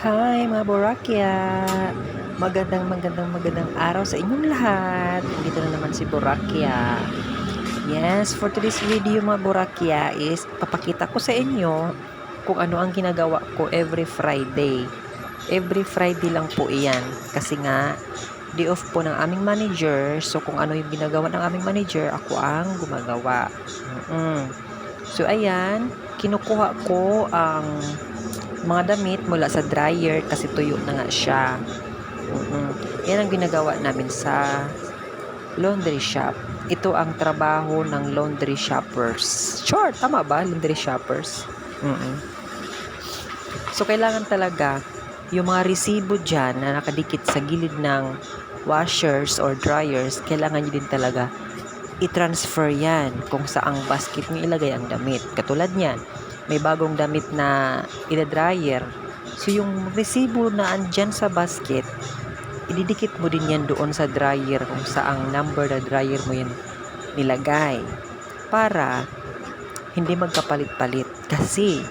Hi mga Borakia! Magandang magandang magandang araw sa inyong lahat. Dito na naman si Borakia. Yes, for today's video mga Borakia is papakita ko sa inyo kung ano ang ginagawa ko every Friday. Every Friday lang po iyan. Kasi nga, day off po ng aming manager. So kung ano yung ginagawa ng aming manager, ako ang gumagawa. Mm-mm. So ayan, kinukuha ko ang mga damit mula sa dryer kasi tuyo na nga siya. mm Yan ang ginagawa namin sa laundry shop. Ito ang trabaho ng laundry shoppers. Sure, tama ba? Laundry shoppers. mm So, kailangan talaga yung mga resibo dyan na nakadikit sa gilid ng washers or dryers, kailangan nyo din talaga i-transfer yan kung saang basket nyo ilagay ang damit. Katulad niyan, may bagong damit na ina-dryer. So, yung resibo na andyan sa basket, ididikit mo din yan doon sa dryer kung saang number na dryer mo yan nilagay. Para hindi magkapalit-palit. Kasi,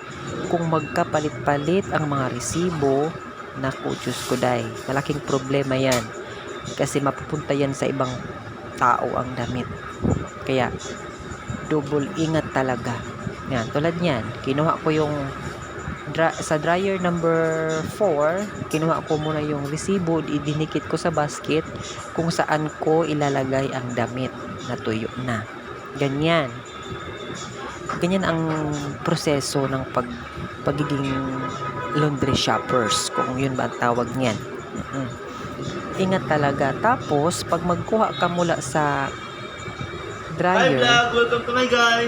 kung magkapalit-palit ang mga resibo, naku, Diyos ko day, malaking problema yan. Kasi mapupunta yan sa ibang tao ang damit. Kaya, double ingat talaga. Yan, tulad niyan, kinuha ko yung sa dryer number 4, kinuha ko muna yung resibo, idinikit ko sa basket kung saan ko ilalagay ang damit na tuyo na. Ganyan. Ganyan ang proseso ng pag pagiging laundry shoppers, kung yun ba ang tawag niyan. Mm-mm. Ingat talaga. Tapos, pag magkuha ka mula sa dryer,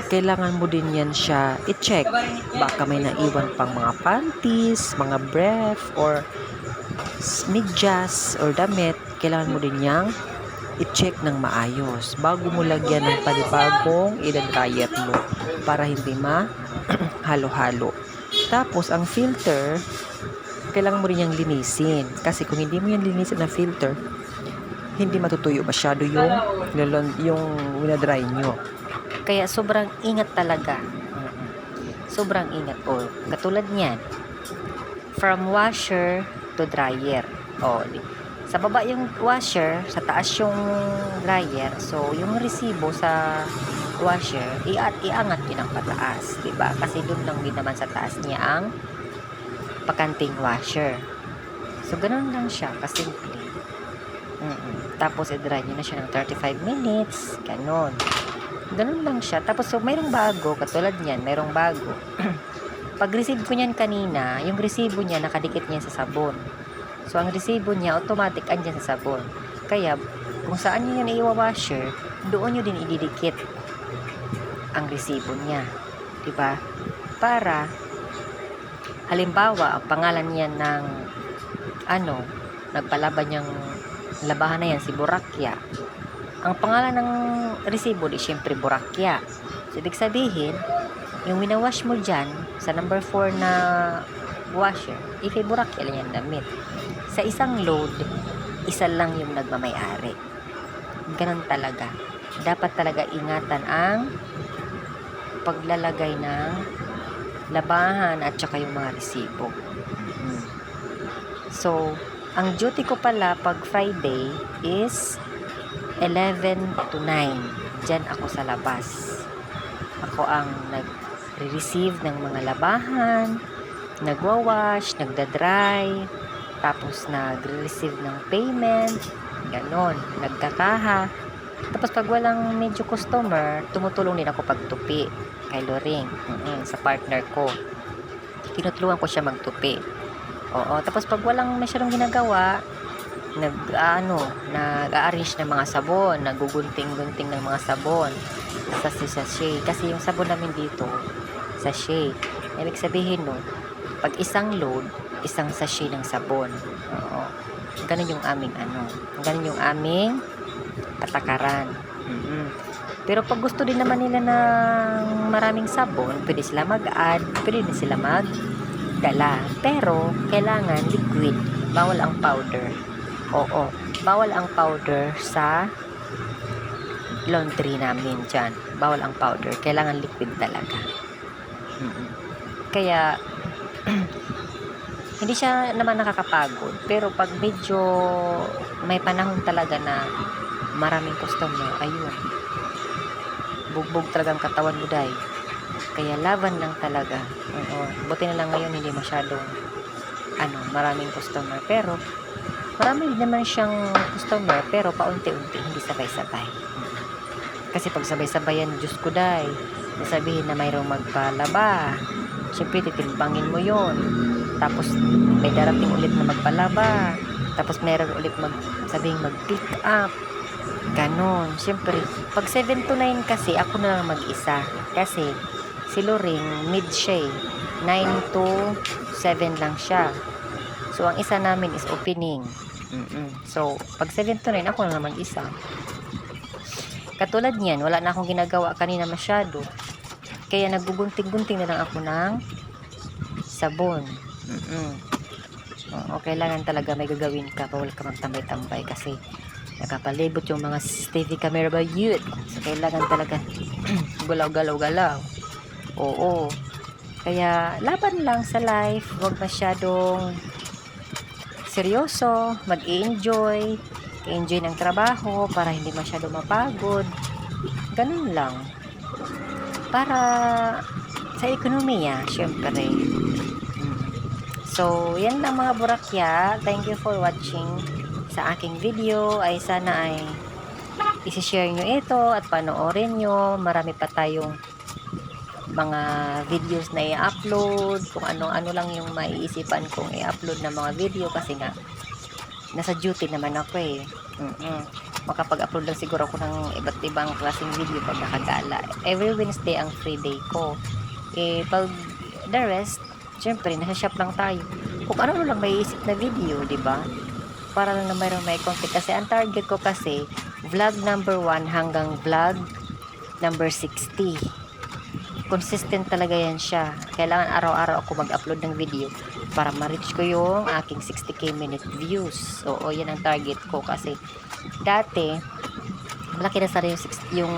kailangan mo din yan siya i-check. Baka may naiwan pang mga panties, mga brief, or medyas, or damit. Kailangan mo din yang i-check ng maayos bago mo lagyan ng panibagong i-dryer mo para hindi ma halo-halo. Tapos, ang filter, kailangan mo rin yung linisin. Kasi kung hindi mo yan linisin na filter, hindi matutuyo masyado yung yung winadry nyo. Kaya sobrang ingat talaga. Sobrang ingat. O, katulad niyan. From washer to dryer. O, sa baba yung washer, sa taas yung dryer. So, yung resibo sa washer, iat iangat yun ang pataas. ba Kasi doon lang din naman sa taas niya ang pakanting washer. So, ganun lang siya, kasimple. Mm-mm. Tapos, i-dry nyo na siya ng 35 minutes. Ganon. Ganon lang siya. Tapos, so, mayroong bago. Katulad niyan, mayroong bago. Pag-receive ko niyan kanina, yung resibo niya, nakadikit niya sa sabon. So, ang resibo niya, automatic andyan sa sabon. Kaya, kung saan nyo yan iwa-washer, doon nyo din ididikit ang resibo niya. ba? Para, halimbawa, ang pangalan niya ng, ano, nagpalaban niyang labahan na yan, si Borakya. Ang pangalan ng resibo di syempre Borakya. So, ibig sabihin, yung winawash mo dyan, sa number 4 na washer, ikay Borakya lang yan damit. Sa isang load, isa lang yung nagmamayari. Ganon talaga. Dapat talaga ingatan ang paglalagay ng labahan at saka yung mga resibo. Mm. So, ang duty ko pala pag Friday is 11 to 9. Diyan ako sa labas. Ako ang nag-receive ng mga labahan, nagwawash, nagda-dry, tapos nag-receive ng payment, ganon, nagkakaha. Tapos pag walang medyo customer, tumutulong din ako pagtupi kay Loring, mm sa partner ko. Tinutulungan ko siya magtupi. Oo, tapos pag walang masyadong ginagawa, nag ano, nag-arrange ng mga sabon, nagugunting-gunting ng mga sabon sa sachet. Kasi yung sabon namin dito, sachet. Ibig sabihin no, pag isang load, isang sachet ng sabon. Oo. Ganun yung aming ano, ganun yung aming patakaran. mm Pero pag gusto din naman nila ng maraming sabon, pwede sila mag-add, pwede din sila mag-dala. Pero, kailangan liquid. Bawal ang powder. Oo. Bawal ang powder sa laundry namin dyan. Bawal ang powder. Kailangan liquid talaga. Kaya, hindi siya naman nakakapagod. Pero pag medyo may panahon talaga na maraming customer, ayun. Bugbog talagang katawan mo, day. Kaya laban lang talaga. Oo. Buti na lang ngayon hindi masyadong ano, maraming customer. Pero, marami naman siyang customer, pero paunti-unti, hindi sabay-sabay. Kasi pag sabay-sabayan, Diyos ko day, sabihin na mayroong magpalaba. Siyempre, titimbangin mo yon Tapos, may darating ulit na magpalaba. Tapos, meron ulit mag, sabihin mag-pick up. Ganon. Siyempre, pag 7 to 9 kasi, ako na lang mag-isa. Kasi, si Loring, mid siya eh. 9 to 7 lang siya. So, ang isa namin is opening. Mm-mm. So, pag 7 to 9, ako na lang mag-isa. Katulad niyan, wala na akong ginagawa kanina masyado. Kaya nagbugunting-gunting na lang ako ng sabon. Mm-mm. Oo, kailangan talaga may gagawin ka. Bawal ka magtambay-tambay kasi nakapalibot yung mga CCTV camera ba youth. So, kailangan talaga galaw-galaw-galaw. Oo. Kaya, laban lang sa life. Huwag masyadong seryoso. Mag-enjoy. enjoy ng trabaho para hindi masyado mapagod. Ganun lang. Para sa ekonomiya, syempre. So, yan lang mga burakya. Thank you for watching sa aking video. Ay sana ay isi-share nyo ito at panoorin nyo. Marami pa tayong mga videos na i-upload. Kung ano-ano lang yung maiisipan kong i-upload na mga video kasi nga nasa duty naman ako eh. Mm-mm. Makapag-upload lang siguro ako ng iba't ibang klaseng video pag nakagala. Every Wednesday ang free day ko. Eh, pag the rest, syempre, nasa shop lang tayo. Kung ano lang may isip na video, di ba? Para lang na mayroong may content. Kasi ang target ko kasi, vlog number 1 hanggang vlog number 60 consistent talaga yan siya. Kailangan araw-araw ako mag-upload ng video para ma-reach ko yung aking 60k minute views. Oo, yan ang target ko kasi dati malaki na sa yung, 60 yung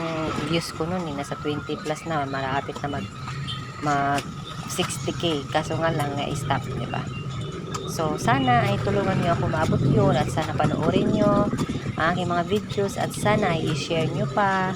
views ko noon eh, nasa 20 plus na, malapit na mag mag 60k. Kaso nga lang na-stop, di ba? So, sana ay tulungan niyo ako maabot yun at sana panoorin niyo ang aking mga videos at sana ay i-share niyo pa